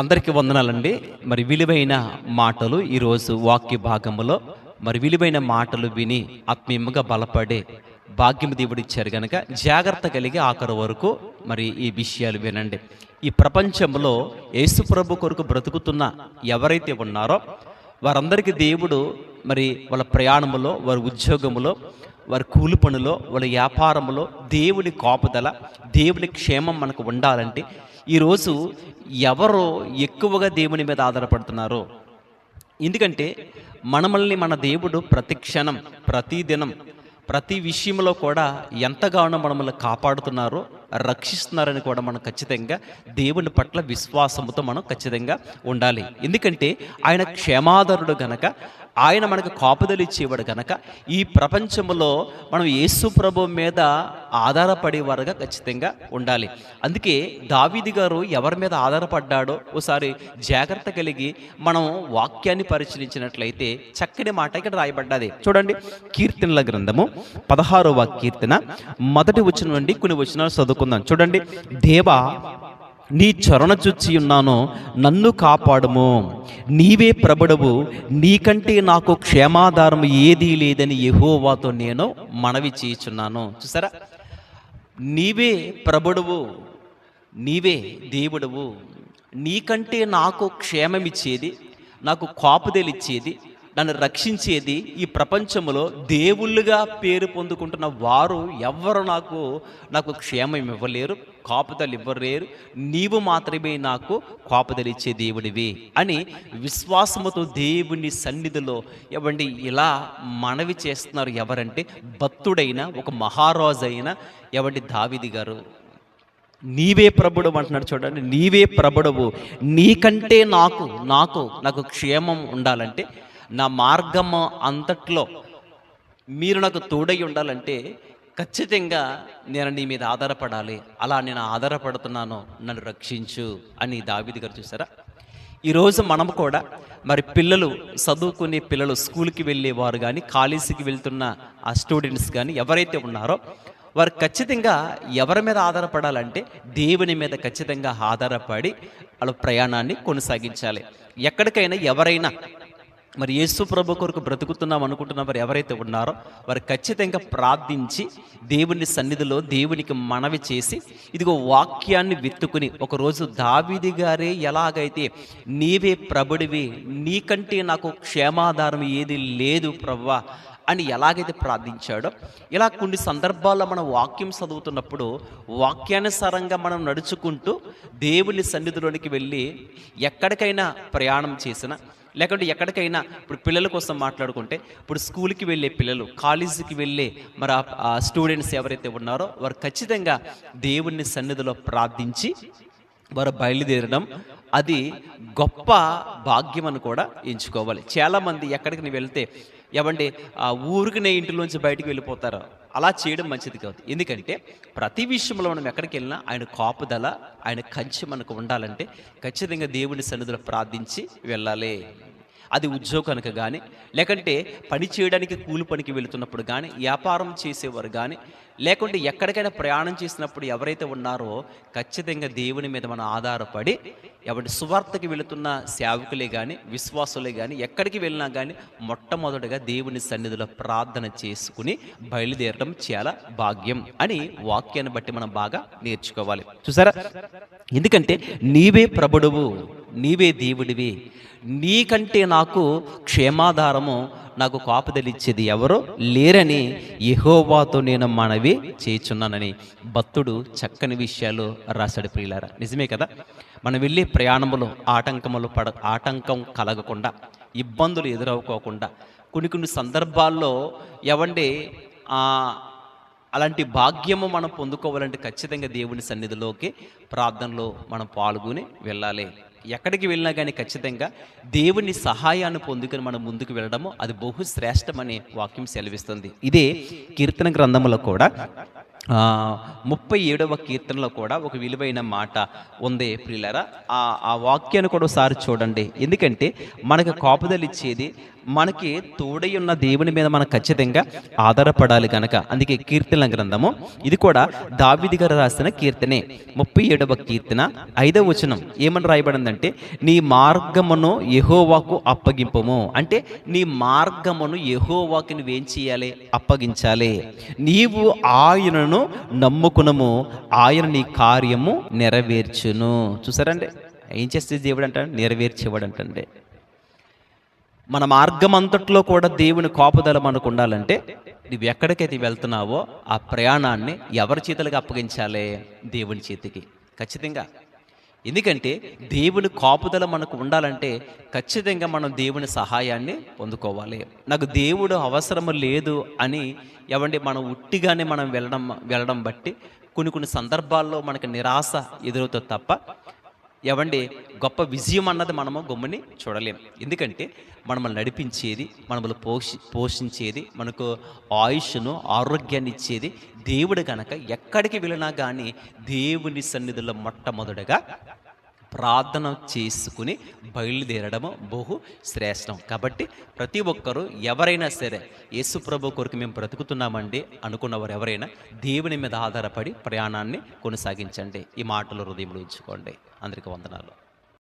అందరికీ వందనాలండి. మరి విలువైన మాటలు ఈరోజు వాక్య భాగములో మరి విలువైన మాటలు విని ఆత్మీయంగా బలపడే భాగ్యం దేవుడిచ్చారు కనుక జాగ్రత్త కలిగి ఆఖరు వరకు మరి ఈ విషయాలు వినండి. ఈ ప్రపంచంలో యేసుప్రభు కొరకు బ్రతుకుతున్న ఎవరైతే ఉన్నారో వారందరికీ దేవుడు మరి వాళ్ళ ప్రయాణములో వారి ఉద్యోగములో వారి కూలి పనులో వాళ్ళ వ్యాపారంలో దేవుని కాపుదల దేవుని క్షేమం మనకు ఉండాలంటే ఈరోజు ఎవరు ఎక్కువగా దేవుని మీద ఆధారపడుతున్నారో? ఎందుకంటే మనమల్ని మన దేవుడు ప్రతి క్షణం ప్రతి దినం ప్రతి విషయంలో కూడా ఎంతగానో మనల్ని కాపాడుతున్నారో. రక్షిస్తున్నారని కూడా మనం ఖచ్చితంగా దేవుని పట్ల విశ్వాసంతో మనం ఖచ్చితంగా ఉండాలి. ఎందుకంటే ఆయన క్షేమాధరుడు గనక ఆయన మనకు కాపుదలు ఇచ్చేవాడు గనక ఈ ప్రపంచంలో మనం యేసు ప్రభు మీద ఆధారపడేవారుగా ఖచ్చితంగా ఉండాలి. అందుకే దావీది గారు ఎవరి మీద ఆధారపడ్డాడో ఒకసారి జాగ్రత్త కలిగి మనం వాక్యాన్ని పరిశీలించినట్లయితే చక్కని మాట ఇక్కడ రాయబడ్డది. చూడండి కీర్తనల గ్రంథము పదహారవ కీర్తన మొదటి వచనం నుండి కొన్ని వచనాలు చదువుకుందాం చూడండి దేవా నీ చరణ చుచ్చి ఉన్నాను నన్ను కాపాడుము. నీవే ప్రబడవు నీకంటే నాకు క్షేమాధారం ఏదీ లేదని యహోవాతో నేను మనవి చేయుచున్నాను. చూసారా? నీవే ప్రబడువు నీవే దేవుడవు. నీకంటే నాకు క్షేమమిచ్చేది నాకు కాపుదలిచ్చేది నన్ను రక్షించేది ఈ ప్రపంచంలో దేవుళ్ళుగా పేరు పొందుకుంటున్న వారు ఎవ్వరు నాకు నాకు క్షేమం ఇవ్వలేరు కాపుదలు ఇవ్వలేరు నీవు మాత్రమే నాకు కాపుదలిచ్చే దేవుడివి అని విశ్వాసముతో దేవుని సన్నిధిలో ఇవ్వండి ఇలా మనవి చేస్తున్నారు ఎవరంటే భక్తుడైన ఒక మహారాజు అయిన ఎవండి దావిది గారు. నీవే ప్రభుడు అంటున్నాడు చూడండి నీవే ప్రభుడవు నీకంటే నాకు నాకు నాకు క్షేమం ఉండాలంటే నా మార్గము అంతట్లో మీరు నాకు తోడై ఉండాలంటే ఖచ్చితంగా నేను నీ మీద ఆధారపడాలి. అలా నేను ఆధారపడుతున్నాను. నన్ను రక్షించు అని దావిది గారు చూసారా ఈరోజు మనం కూడా మరి పిల్లలు చదువుకునే పిల్లలు స్కూల్కి వెళ్ళేవారు కానీ కాలేజీకి వెళ్తున్న ఆ స్టూడెంట్స్ కానీ ఎవరైతే ఉన్నారో వారు ఖచ్చితంగా ఎవరి మీద ఆధారపడాలంటే దేవుని మీద ఖచ్చితంగా ఆధారపడి వాళ్ళ ప్రయాణాన్ని కొనసాగించాలి. ఎక్కడికైనా ఎవరైనా మరి యేసు ప్రభు కొరకు బ్రతుకుతున్నాం అనుకుంటున్న వారు ఎవరైతే ఉన్నారో వారు ఖచ్చితంగా ప్రార్థించి దేవుని సన్నిధిలో దేవునికి మనవి చేసి ఇదిగో వాక్యాన్ని విత్తుకుని ఒకరోజు దావిది గారే ఎలాగైతే నీవే ప్రభుడివి నీకంటే నాకు క్షేమాధారం ఏది లేదు ప్రవ్వా అని ఎలాగైతే ప్రార్థించాడో ఇలా కొన్ని సందర్భాల్లో మనం వాక్యం చదువుతున్నప్పుడు వాక్యానుసారంగా మనం నడుచుకుంటూ దేవుని సన్నిధిలోనికి వెళ్ళి ఎక్కడికైనా ప్రయాణం చేసినా లేకుంటే ఎక్కడికైనా ఇప్పుడు పిల్లల కోసం మాట్లాడుకుంటే ఇప్పుడు స్కూల్కి వెళ్ళే పిల్లలు కాలేజీకి వెళ్ళే మరి ఆ- స్టూడెంట్స్ ఎవరైతే ఉన్నారో వారు ఖచ్చితంగా దేవుని సన్నిధిలో ప్రార్థించి వారు బయలుదేరడం అది గొప్ప భాగ్యం అని కూడా ఎంచుకోవాలి. చాలామంది ఎక్కడికి నువ్వు వెళ్తే ఎవండి ఆ ఊరికి ఇంటిలోంచి బయటకు వెళ్ళిపోతారు. అలా చేయడం మంచిది కాదు. ఎందుకంటే ప్రతి విషయంలో మనం ఎక్కడికి వెళ్ళినా ఆయన కాపుదల ఆయన కంచి మనకు ఉండాలంటే ఖచ్చితంగా దేవుని సన్నిధిలో ప్రార్థించి వెళ్ళాలి. అది ఉద్యోగానికి కానీ లేకంటే పని చేయడానికి కూలి పనికి వెళుతున్నప్పుడు కానీ వ్యాపారం చేసేవారు కానీ లేకుంటే ఎక్కడికైనా ప్రయాణం చేసినప్పుడు ఎవరైతే ఉన్నారో ఖచ్చితంగా దేవుని మీద మనం ఆధారపడి ఎవరి సువార్తకి వెళుతున్న సేవకులే కానీ విశ్వాసులే కానీ ఎక్కడికి వెళ్ళినా కానీ మొట్టమొదటిగా దేవుని సన్నిధిలో ప్రార్థన చేసుకుని బయలుదేరడం చాలా భాగ్యం అని వాక్యాన్ని బట్టి మనం బాగా నేర్చుకోవాలి. చూసారా? ఎందుకంటే నీవే ప్రభుడువు. నీవే దేవుడివి. నీకంటే నాకు క్షేమాధారము నాకు కాపుదలిచ్చేది ఎవరో లేరని యెహోవాతో నేను మనవి చేయుచున్నానని భక్తుడు చక్కని విషయాలు రాశాడు ప్రియులారా. నిజమే కదా? మనం వెళ్ళే ప్రయాణములు ఆటంకములు పడ ఆటంకం కలగకుండా ఇబ్బందులు ఎదురవుకోకుండా కొన్ని కొన్ని సందర్భాల్లో ఎవండి అలాంటి భాగ్యము మనం పొందుకోవాలంటే ఖచ్చితంగా దేవుని సన్నిధిలోకి ప్రార్థనలో మనం పాల్గొని వెళ్ళాలి. ఎక్కడికి వెళ్ళినా కానీ ఖచ్చితంగా దేవుని సహాయాన్ని పొందుకుని మనం ముందుకు వెళ్ళడము అది బహుశ్రేష్టమని వాక్యం సెలవిస్తుంది. ఇదే కీర్తన గ్రంథంలో కూడా ముప్పై ఏడవ కీర్తనలో కూడా ఒక విలువైన మాట ఉంది ప్రియులరా. ఆ ఆ వాక్యాన్ని కూడా ఒకసారి చూడండి. ఎందుకంటే మనకు కాపుదలిచ్చేది మనకి తోడై ఉన్న దేవుని మీద మనం ఖచ్చితంగా ఆధారపడాలి కనుక అందుకే కీర్తన గ్రంథము. ఇది కూడా దావిది గారు రాసిన కీర్తనే. ముప్పై ఏడవ కీర్తన ఐదవ వచనం. ఏమని రాయబడిందంటే నీ మార్గమును యహోవాకు అప్పగింపము. అంటే నీ మార్గమును యెహోవాకి నువ్వేం చేయాలి? అప్పగించాలి. నీవు ఆయనను నమ్ముకునము. ఆయన నీ కార్యము నెరవేర్చును. చూసారండి? ఏం చేస్తే దేవుడు అంట నెరవేర్చేవాడు అంటండి మన మార్గం అంతట్లో కూడా దేవుని కోపదల మనకు ఉండాలంటే నువ్వు ఎక్కడికైతే వెళ్తున్నావో ఆ ప్రయాణాన్ని ఎవరి చేతులకు అప్పగించాలి? దేవుని చేతికి. ఖచ్చితంగా. ఎందుకంటే దేవుని కాపుదల మనకు ఉండాలంటే ఖచ్చితంగా మనం దేవుని సహాయాన్ని పొందుకోవాలి. నాకు దేవుడు అవసరము లేదు అని ఎవండి మనం ఉట్టిగానే మనం వెళ్ళడం వెళ్ళడం బట్టి కొన్ని కొన్ని సందర్భాల్లో మనకు నిరాశ ఎదురవుతుంది తప్ప ఎవండి గొప్ప విజయం అన్నది మనము గమ్ముని చూడలేం. ఎందుకంటే మనల్ని నడిపించేది మనమల్ని పోషి పోషించేది మనకు ఆయుష్ను ఆరోగ్యాన్ని ఇచ్చేది దేవుడు కనుక ఎక్కడికి వెళ్ళినా కానీ దేవుని సన్నిధిలో మొట్టమొదటగా ప్రార్థన చేసుకుని బయలుదేరడము బహు శ్రేష్టం. కాబట్టి ప్రతి ఒక్కరూ ఎవరైనా సరే యేసు ప్రభు కొరకు మేము బ్రతుకుతున్నామండి అనుకున్నవారు ఎవరైనా దేవుని మీద ఆధారపడి ప్రయాణాన్ని కొనసాగించండి. ఈ మాటలు హృదయంలో ఉంచుకోండి. అందరికీ వందనాలు.